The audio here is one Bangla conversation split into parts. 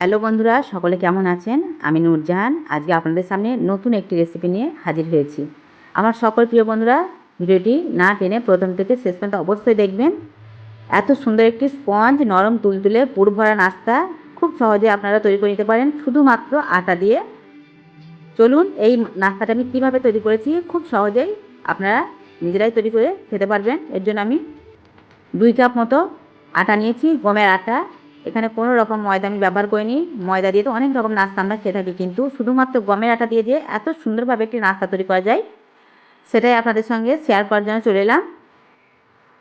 হ্যালো বন্ধুরা, সকলে কেমন আছেন? আমি নূরজাহান। আজকে আপনাদের সামনে নতুন একটি রেসিপি নিয়ে হাজির হয়েছি। আমার সকল প্রিয় বন্ধুরা, ভিডিওটি না টেনে প্রথম থেকে শেষ পর্যন্ত অবশ্যই দেখবেন। এত সুন্দর একটি স্পঞ্জ নরম তুলতুলে পুর ভরা নাস্তা খুব সহজে আপনারা তৈরি করে নিতে পারেন। শুধুমাত্র আটা দিয়ে। চলুন, এই নাস্তাটা আমি কীভাবে তৈরি করেছি খুব সহজেই আপনারা নিজেরাই তৈরি করে খেতে পারবেন। এর জন্য আমি দুই কাপ মতো আটা নিয়েছি, গমের আটা। এখানে কোনো রকম ময়দা আমি ব্যবহার করিনি। ময়দা দিয়ে তো অনেক রকম নাস্তা আমরা খেয়ে থাকি। কিন্তু শুধুমাত্র গমের আটা দিয়ে যে এত সুন্দরভাবে একটি নাস্তা তৈরি করা যায়, সেটাই আপনাদের সঙ্গে শেয়ার করার জন্য চলে এলাম।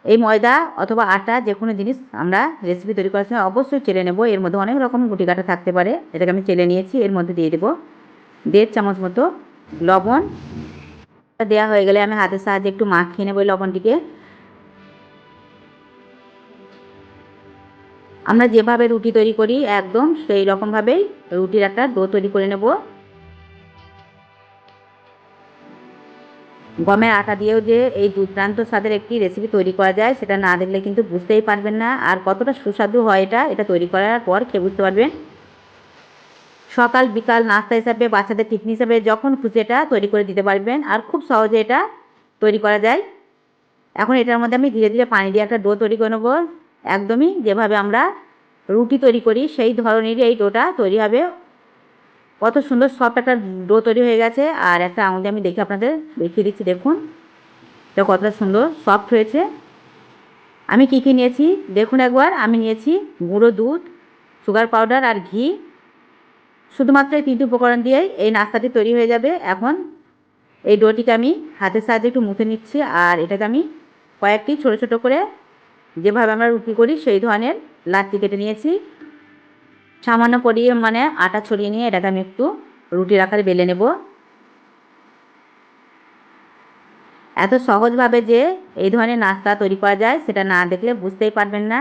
এই ময়দা অথবা আটা যে কোনো জিনিস আমরা রেসিপি তৈরি করার সময় অবশ্যই চেলে নেব। এর মধ্যে অনেক রকম গুটি কাটা থাকতে পারে। এটাকে আমি চেলে নিয়েছি। এর মধ্যে দিয়ে দেবো দেড় চামচ মতো লবণ। দেওয়া হয়ে গেলে আমি হাতের সাহায্যে একটু মাখিয়ে নেব এই লবণটিকে। আমরা যেভাবে রুটি তৈরি করি, একদম সেই রকমভাবেই রুটির একটা ডো তৈরি করে নেব। গমের আটা দিয়েও যে এই দুর্দান্ত স্বাদের একটি রেসিপি তৈরি করা যায়, সেটা না দেখলে কিন্তু বুঝতেই পারবেন না। আর কতটা সুস্বাদু হয় এটা এটা তৈরি করার পর খেয়ে বুঝতে পারবেন। সকাল, বিকাল নাস্তা হিসাবে, বাচ্চাদের টিফিন হিসাবে যখন খুশি এটা তৈরি করে দিতে পারবেন। আর খুব সহজে এটা তৈরি করা যায়। এখন এটার মধ্যে আমি ধীরে ধীরে পানি দিয়ে একটা ডো তৈরি করে নেব। একদমই যেভাবে আমরা রুটি তৈরি করি, সেই ধরনেরই এই ডোটা তৈরি হবে। কত সুন্দর সফট একটা ডো তৈরি হয়ে গেছে। আর একটা আঙুল দিয়ে আমি দেখি আপনাদের দেখিয়ে দিচ্ছি, দেখুন। এটা কতটা সুন্দর, সফট হয়েছে। আমি কী কী নিয়েছি? দেখুন একবার, আমি নিয়েছি গুঁড়ো দুধ, সুগার পাউডার আর ঘি। শুধুমাত্র এই তিনটি উপকরণ দিয়েই এই নাস্তাটি তৈরি হয়ে যাবে। এখন এই ডোটিকে আমি হাতের সাহায্যে একটু মুছে নিচ্ছি। আর এটাকে আমি কয়েকটি ছোটো ছোটো করে যেভাবে আমরা রুটি করি, সেই ধরনের লাট্টি কেটে নিয়েছি। সামান্য পরিয়ে মানে আটা ছড়িয়ে নিয়ে এটাকে আমি একটু রুটির আকারে বেলে নেব। এত সহজভাবে যে এই ধরনের নাস্তা তৈরি করা যায়, সেটা না দেখলে বুঝতেই পারবেন না।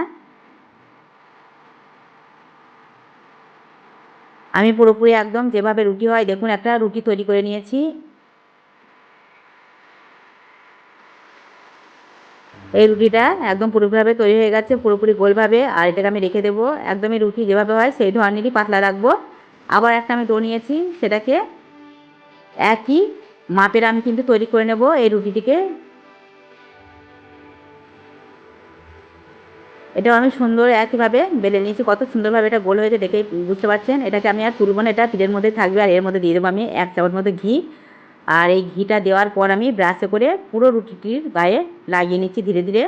আমি পুরোপুরি একদম যেভাবে রুটি হয়, দেখুন একটা রুটি তৈরি করে নিয়েছি। এই রুটিটা একদম পুরোপুরিভাবে তৈরি হয়ে গেছে, পুরোপুরি গোলভাবে। আর এটাকে আমি রেখে দেবো। একদমই রুটি যেভাবে হয়, সেই ধরনেরই পাতলা রাখব। আবার একটা আমি ডো নিয়েছি, সেটাকে একই মাপের আমি কিন্তু তৈরি করে নেব এই রুটিটিকে। এটাও আমি সুন্দর একইভাবে বেলে নিয়েছি। কত সুন্দরভাবে এটা গোল হয়েছে দেখেই বুঝতে পারছেন। এটাকে আমি আর তুলব না, এটা তিলের মধ্যে থাকবে আর এর মধ্যে দিয়ে দেবো আমি এক চামচ মতো ঘি। আর এই ঘিটা দেওয়ার পর আমি ব্রাশে করে পুরো রুটিটির গায়ে লাগিয়ে নিচ্ছি ধীরে ধীরে।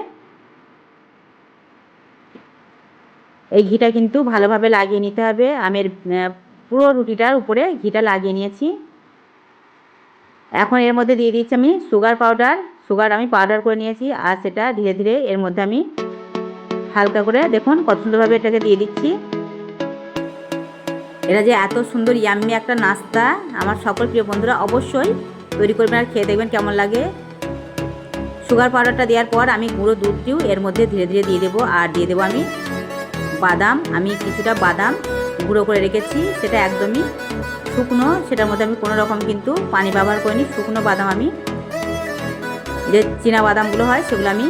এই ঘিটা কিন্তু ভালোভাবে লাগিয়ে নিতে হবে। আমি পুরো রুটিটার উপরে ঘিটা লাগিয়ে নিয়েছি। এখন এর মধ্যে দিয়ে দিচ্ছি আমি সুগার পাউডার সুগার আমি পাউডার করে নিয়েছি আর সেটা ধীরে ধীরে এর মধ্যে আমি হালকা করে দেখুন কত সুন্দরভাবে এটাকে দিয়ে দিচ্ছি। এটা যে এত সুন্দর ইয়াম্মি একটা নাস্তা। আমার সকল প্রিয় বন্ধুরা অবশ্যই তৈরি করবেন আর খেয়ে দেখবেন কেমন লাগে। সুগার পাউডারটা দেওয়ার পর আমি গুঁড়ো দুধটিও এর মধ্যে ধীরে ধীরে দিয়ে দেবো। আর দিয়ে দেবো আমি বাদাম। আমি কিছুটা বাদাম গুঁড়ো করে রেখেছি, সেটা একদমই শুকনো। সেটার মধ্যে আমি কোনো রকম কিন্তু পানি ব্যবহার করিনি, শুকনো বাদাম আমি যে চীনা বাদামগুলো হয়, সেগুলো আমি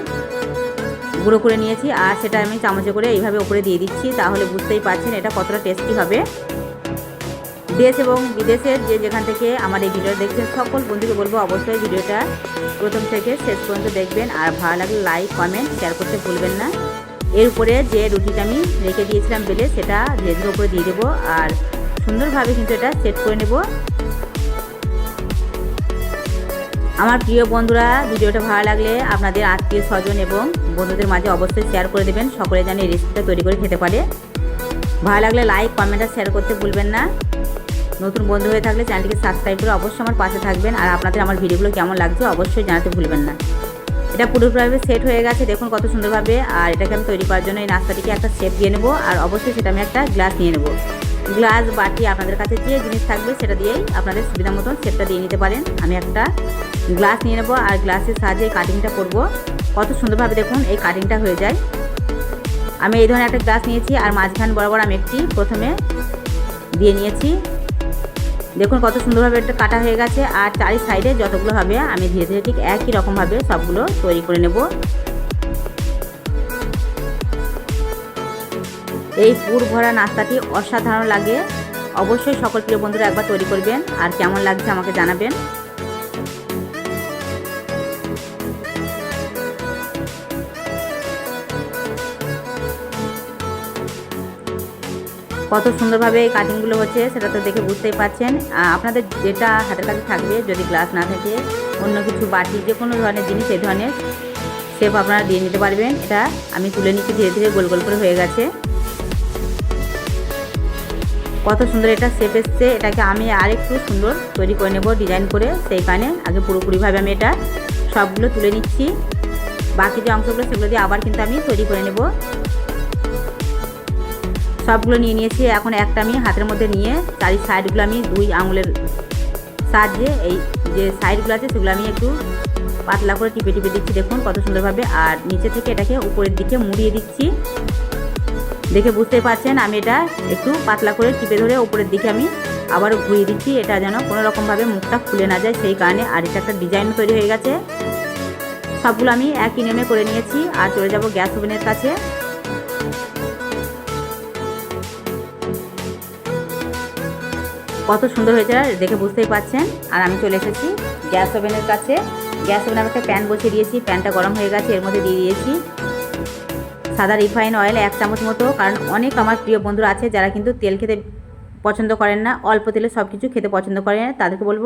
গুঁড়ো করে নিয়েছি। আর সেটা আমি চামচে করে এইভাবে ওপরে দিয়ে দিচ্ছি, তাহলে বুঝতেই পারছেন এটা কতটা টেস্টি হবে। দেশ এবং বিদেশের যে যেখান থেকে আমার এই ভিডিও দেখছেন, সকল বন্ধুকে বলব অবশ্যই ভিডিওটা প্রথম থেকে শেষ পর্যন্ত দেখবেন। আর ভালো লাগলে লাইক কমেন্ট শেয়ার করতে ভুলবেন না। এর উপরে যে রুটিটা আমি রেখে দিয়েছিলাম বেলে, সেটা ভেজের উপরে দিয়ে দেবো। আর সুন্দরভাবে কিন্তু এটা সেট করে নেব। আমার প্রিয় বন্ধুরা, ভিডিওটা ভালো লাগলে আপনাদের আত্মীয় স্বজন এবং বন্ধুদের মাঝে অবশ্যই শেয়ার করে দেবেন। সকলে যেন এই রেসিপিটা তৈরি করে খেতে পারে। ভালো লাগলে লাইক কমেন্ট আর শেয়ার করতে ভুলবেন না। নতুন বন্ধু হয়ে থাকলে চ্যানেলটিকে সাবস্ক্রাইব করে অবশ্যই আমার পাশে থাকবেন আর আপনাদের আমার ভিডিওগুলো কেমন লাগছে অবশ্যই জানাতে ভুলবেন না। এটা পুরোপুরিভাবে সেট হয়ে গেছে, দেখুন কত সুন্দরভাবে। আর এটাকে আমি তৈরি করার জন্য এই নাস্তাটিকে একটা শেপ দিয়ে নেব। আর অবশ্যই সেটা আমি একটা গ্লাস নিয়ে নেব। গ্লাস বাটি আপনাদের কাছে যে জিনিস থাকবে সেটা দিয়েই আপনাদের সুবিধা মতন শেপটা দিয়ে নিতে পারেন। আমি একটা গ্লাস নিয়ে নেব আর গ্লাসের সাহায্যে কাটিংটা করব। কত সুন্দরভাবে দেখুন এই কাটিংটা হয়ে যায়। আমি এই ধরনের একটা গ্লাস নিয়েছি আর মাঝখান বরাবর আমি একটি প্রথমে দিয়ে নিয়েছি। দেখুন কত সুন্দরভাবে এটা কাটা হয়ে গেছে আর চারি সাইডে যতগুলো হবে, আমি ধীরে ধীরে ঠিক একই রকমভাবে সবগুলো তৈরি করে নেব। এই পুর ভরা নাস্তাটি অসাধারণ লাগে। অবশ্যই সকল প্রিয় বন্ধুরা একবার তৈরি করবেন। আর কেমন লাগছে আমাকে জানাবেন। কত সুন্দরভাবে এই কাটিংগুলো হচ্ছে সেটা তো দেখে বুঝতেই পারছেন আপনাদের যেটা হাতের কাছে থাকবে, যদি গ্লাস না থাকে, অন্য কিছু বাটি যে কোনো ধরনের জিনিস, এই ধরনের শেপ আপনারা দিয়ে নিতে পারবেন। এটা আমি তুলে নিচ্ছি, ধীরে ধীরে গোল গোল করে হয়ে গেছে। কত সুন্দর এটা শেপ এসছে, এটাকে আমি আরেকটু সুন্দর তৈরি করে নেব ডিজাইন করে। সেই কারণে আগে পুরোপুরিভাবে আমি এটা সবগুলো তুলে নিচ্ছি। বাকি যে অংশগুলো, সেগুলো দিয়ে আবার কিন্তু আমি তৈরি করে নেব। সবগুলো নিয়ে নিয়েছি। এখন একটা আমি হাতের মধ্যে নিয়ে চারি সাইডগুলো আমি দুই আঙুলের সাহায্যে এই যে সাইডগুলো আছে, সেগুলো আমি একটু পাতলা করে টিপে টিপে দিচ্ছি। দেখুন কত সুন্দরভাবে। আর নিচে থেকে এটাকে উপরের দিকে মুড়িয়ে দিচ্ছি। দেখে বুঝতে পারছেন, আমি এটা একটু পাতলা করে টিপে ধরে উপরের দিকে আমি আবারও ঘুরিয়ে দিচ্ছি। এটা যেন কোনো রকমভাবে মুখটা খুলে না যায় সেই কারণে আর এটা একটা ডিজাইন তৈরি হয়ে গেছে। সবগুলো আমি একই নেমে করে নিয়েছি। আর চলে যাব গ্যাস ওভেনের কাছে। কত সুন্দর হয়েছে দেখে বুঝতেই পারছেন আর আমি চলে এসেছি গ্যাস ওভেনের কাছে। গ্যাস ওভেনে আমি একটা প্যান বসিয়ে দিয়েছি, প্যানটা গরম হয়ে গেছে, এর মধ্যে দিয়ে দিয়েছি সাদা রিফাইন অয়েল এক চামচ মতো। কারণ অনেক আমার প্রিয় বন্ধুরা আছে যারা কিন্তু তেল খেতে পছন্দ করেন না, অল্প তেলে সব কিছু খেতে পছন্দ করেন না, তাদেরকে বলব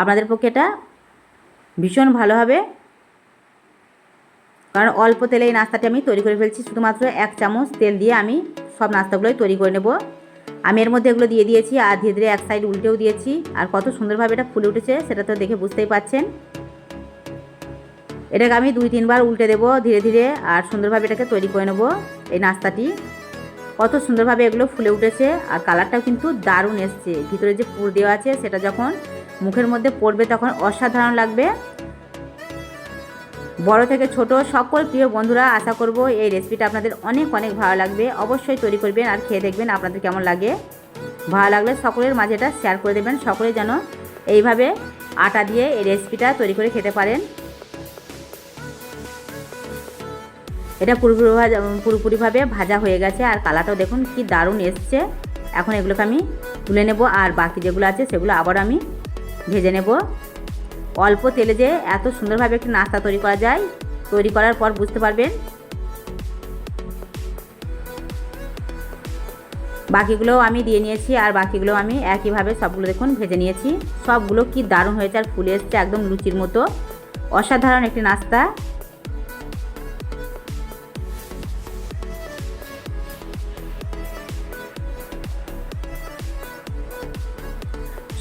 আপনাদের পক্ষে এটা ভীষণ ভালো হবে। কারণ অল্প তেলে এই নাস্তাটি আমি তৈরি করে ফেলছি, শুধুমাত্র এক চামচ তেল দিয়ে আমি সব নাস্তাগুলোই তৈরি করে নেব। আমি এর মধ্যে এগুলো দিয়ে দিয়েছি, আর ধীরে ধীরে এক সাইড উল্টেও দিয়েছি। আর কত সুন্দরভাবে এটা ফুলে উঠেছে, সেটা তো দেখে বুঝতেই পাচ্ছেন। এটাকে আমি দুই, তিনবার উল্টে দেবো ধীরে ধীরে, আর সুন্দরভাবে এটাকে তৈরি করে নেব এই নাস্তাটি। কত সুন্দরভাবে এগুলো ফুলে উঠেছে, আর কালারটাও কিন্তু দারুণ এসছে। ভিতরে যে পুর দেওয়া আছে, সেটা যখন মুখের মধ্যে পড়বে তখন অসাধারণ লাগবে। বড় থেকে ছোট সকল প্রিয় বন্ধুরা, আশা করব এই রেসিপিটা আপনাদের অনেক অনেক ভালো লাগবে। অবশ্যই তৈরি করবেন আর খেয়ে দেখবেন আপনাদের কেমন লাগে। ভালো লাগলে সকলের মাঝে এটা শেয়ার করে দেবেন, সকলে যেন এইভাবে আটা দিয়ে এই রেসিপিটা তৈরি করে খেতে পারেন। এটা পুরোপুরি পুরোপুরিভাবে ভাজা হয়ে গেছে আর কালারটাও দেখুন কি দারুণ এসছে। এখন এগুলোকে আমি তুলে নেব আর বাকি যেগুলো আছে সেগুলো আবার আমি ভেজে নেব। অল্প তেলে যে এত সুন্দরভাবে একটি নাস্তা তৈরি করা যায়, তৈরি করার পর বুঝতে পারবেন। বাকিগুলোও আমি দিয়ে নিয়েছি আর বাকিগুলো আমি একইভাবে সবগুলো দেখুন ভেজে নিয়েছি। সবগুলো কি দারুণ হয়েছে আর ফুলে এসছে একদম লুচির মতো। অসাধারণ একটি নাস্তা।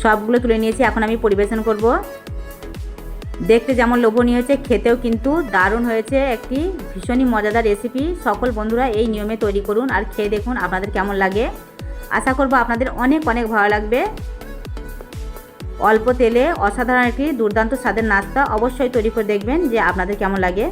সবগুলো তুলে নিয়েছি, এখন আমি পরিবেশন করব। দেখতে যেমন লোভনীয় হয়েছে, খেতেও কিন্তু দারুণ হয়েছে একটি ভীষণই মজাদার রেসিপি সকল বন্ধুরা এই নিয়মে তৈরি করুন আর খেয়ে দেখুন আপনাদের কেমন লাগে। আশা করব আপনাদের অনেক অনেক ভালো লাগবে। অল্প তেলে অসাধারণ একটি দুর্দান্ত স্বাদের নাস্তা অবশ্যই তৈরি করে দেখবেন যে আপনাদের কেমন লাগে।